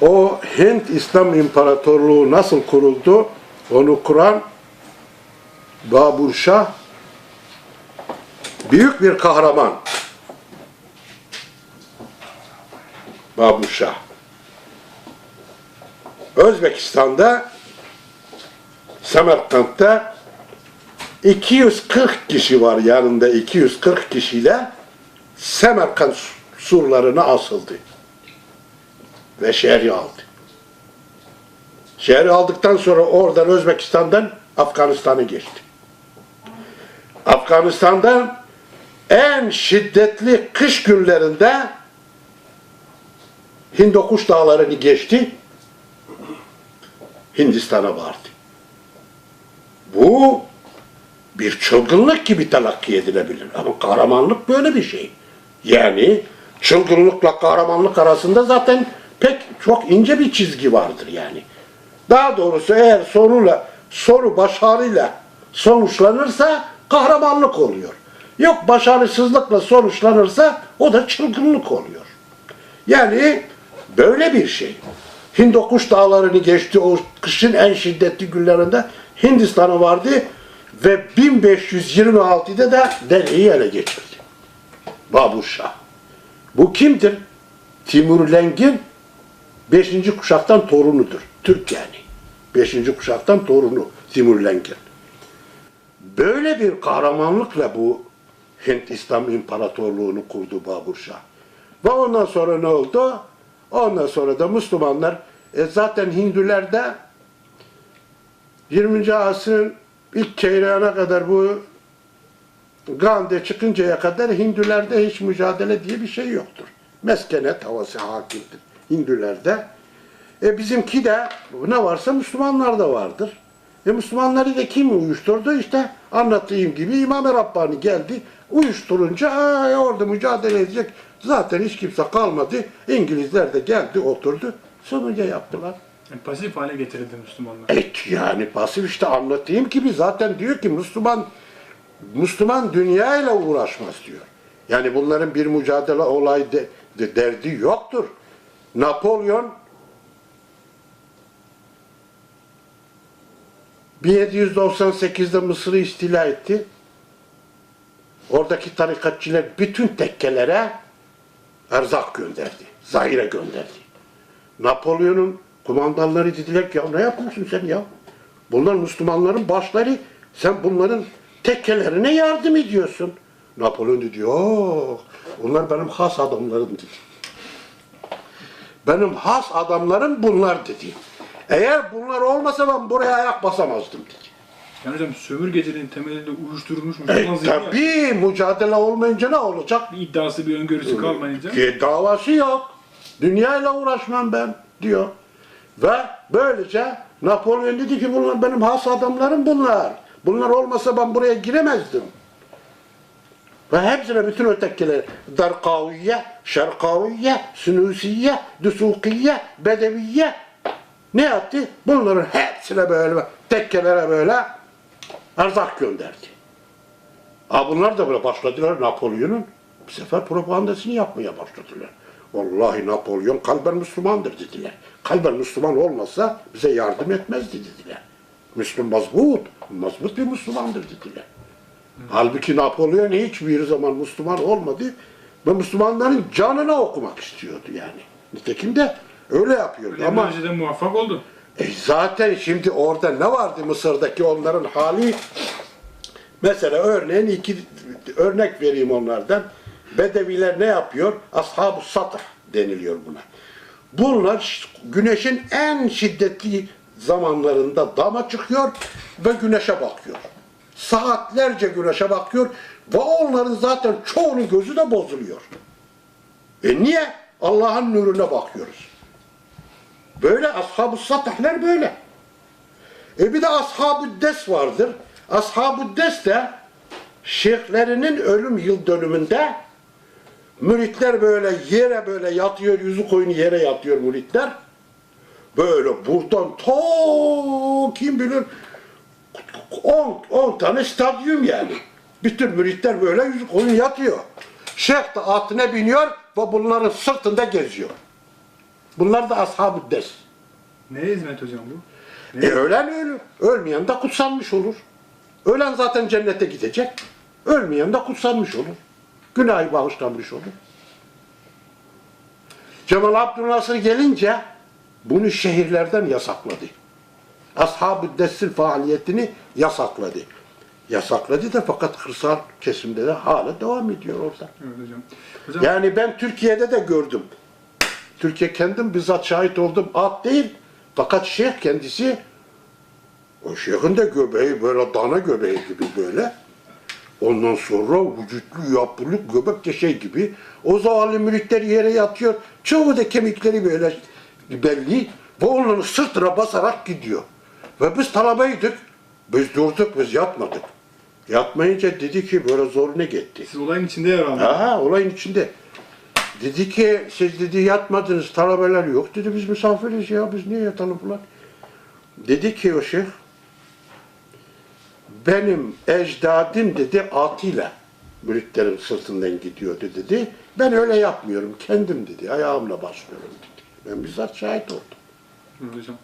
O Hint İslam İmparatorluğu nasıl kuruldu? Onu kuran Babur Şah büyük bir kahraman. Babur Şah. Özbekistan'da Semerkant'ta 240 kişi var yanında 240 kişiyle Semerkant surlarına asıldı. Ve şehri aldı. Şehri aldıktan sonra oradan Özbekistan'dan Afganistan'a geçti. Afganistan'dan en şiddetli kış günlerinde Hindokuş dağlarını geçti. Hindistan'a vardı. Bu bir çılgınlık gibi telakki edilebilir. Ama kahramanlık böyle bir şey. Yani çılgınlıkla kahramanlık arasında zaten çok ince bir çizgi vardır yani. Daha doğrusu eğer sonuyla, soru başarıyla sonuçlanırsa kahramanlık oluyor. Yok başarısızlıkla sonuçlanırsa o da çılgınlık oluyor. Yani böyle bir şey. Hindokuş dağlarını geçti o kışın en şiddetli günlerinde Hindistan'a vardı ve 1526'da da Delhi'yi ele geçirdi. Babur. Bu kimdir? Timur Leng'in 5. kuşaktan torunudur. Türk yani. 5. kuşaktan torunu Timur Leng'in. Böyle bir kahramanlıkla bu Hint İslam İmparatorluğunu kurdu Babur Şah. Ve ondan sonra ne oldu? Ondan sonra da Müslümanlar e zaten Hindüler de 20. asrın ilk çeyreğine kadar bu Gandhi çıkıncaya kadar Hindülerde hiç mücadele diye bir şey yoktur. Meskenet havası hakimdir Hindülerde. E bizimki de ne varsa Müslümanlarda vardır. E Müslümanları da kim uyuşturdu? İşte anlattığım gibi İmam-ı Rabbani geldi. Uyuşturunca aa, orada mücadele edecek. Zaten hiç kimse kalmadı. İngilizler de geldi oturdu. Sonuca yaptılar. Yani pasif hale getirildi Müslümanlar. Et yani pasif işte anlattığım gibi zaten diyor ki Müslüman Müslüman dünya ile uğraşmaz diyor. Yani bunların bir mücadele olay de, de- derdi yoktur. Napolyon 1798'de Mısır'ı istila etti. Oradaki tarikatçiler bütün tekkelere erzak gönderdi. Zahire gönderdi. Napolyon'un kumandanları dediler ki ya ne yapıyorsun sen ya? Bunlar Müslümanların başları. Sen bunların tekkelerine yardım ediyorsun. Napolyon dedi yok. Bunlar benim has adamlarım dedi. Benim has adamlarım bunlar dedi. Eğer bunlar olmasa ben buraya ayak basamazdım dedi. Yani hocam sömürgeciliğin temelinde uyuşturulmuş E, Müslüman var. tabii mücadele olmayınca ne olacak? Bir iddiası bir öngörüsü kalmayınca. Ki davası yok. Dünyayla uğraşmam ben diyor. Ve böylece Napolyon dedi ki bunlar benim has adamlarım bunlar. Bunlar olmasa ben buraya giremezdim. Ve hepsine bütün ötekiler Darkaviye, Şerkaviye, Sünusiye, Dusukiye, Bedeviye ne yaptı? Bunların hepsine böyle tekkelere böyle erzak gönderdi. Ha bunlar da böyle başladılar Napolyon'un bir sefer propagandasını yapmaya başladılar. Vallahi Napolyon kalben Müslümandır dediler. Kalben Müslüman olmasa bize yardım etmezdi dediler. Müslüman mazbut, mazbut bir Müslümandır dediler. Halbuki Napolyon hiçbir zaman Müslüman olmadı ve Müslümanların canını okumak istiyordu yani. Nitekim de öyle yapıyordu Ama ama önceden muvaffak oldu. e zaten şimdi orada ne vardı Mısır'daki onların hali? Mesela örneğin iki örnek vereyim onlardan. Bedeviler ne yapıyor? Ashab-ı satah deniliyor buna. Bunlar güneşin en şiddetli zamanlarında dama çıkıyor ve güneşe bakıyor. Saatlerce güneşe bakıyor ve onların zaten çoğunun gözü de bozuluyor. E niye? Allah'ın nuruna bakıyoruz. Böyle ashab-ı satahler böyle. E bir de ashab-ı des vardır. Ashab-ı des de şeyhlerinin ölüm yıl dönümünde müritler böyle yere böyle yatıyor, yüzü koyun yere yatıyor müritler. Böyle buradan ta kim bilir 10 10 tane stadyum yani. Bütün müritler böyle yüzü koyun yatıyor. Şeyh de atına biniyor ve bunların sırtında geziyor. Bunlar da ashab-ı des. Neye hizmet hocam bu? E ölen ölür. Ölmeyen de kutsanmış olur. Ölen zaten cennete gidecek. Ölmeyen de kutsanmış olur. Günahı bağışlanmış olur. Cemal Abdülnasır gelince bunu şehirlerden yasakladı. Ashab-ı Dessil faaliyetini yasakladı. Yasakladı da fakat kırsal kesimde de hala devam ediyor orada. Evet hocam. Hocam Yani ben Türkiye'de de gördüm. Türkiye kendim bizzat şahit oldum. At değil. Fakat şeyh kendisi o şeyhin de göbeği böyle dana göbeği gibi böyle. Ondan sonra vücutlu yapılı göbek şey gibi. O zavallı müritler yere yatıyor. Çoğu da kemikleri böyle belli. Ve onların sırtına basarak gidiyor. Ve biz talebeydik. Biz durduk, biz yatmadık. Yatmayınca dedi ki böyle zoruna gitti. siz olayın içinde yer aldınız. Aha olayın içinde. Dedi ki siz dedi yatmadınız talebeler yok. Dedi biz misafiriz ya biz niye yatalım falan. Dedi ki o şeyh benim ecdadim dedi atıyla müritlerin sırtından gidiyordu dedi. Ben öyle yapmıyorum kendim dedi ayağımla başlıyorum dedi. Ben bizzat şahit oldum. Hocam.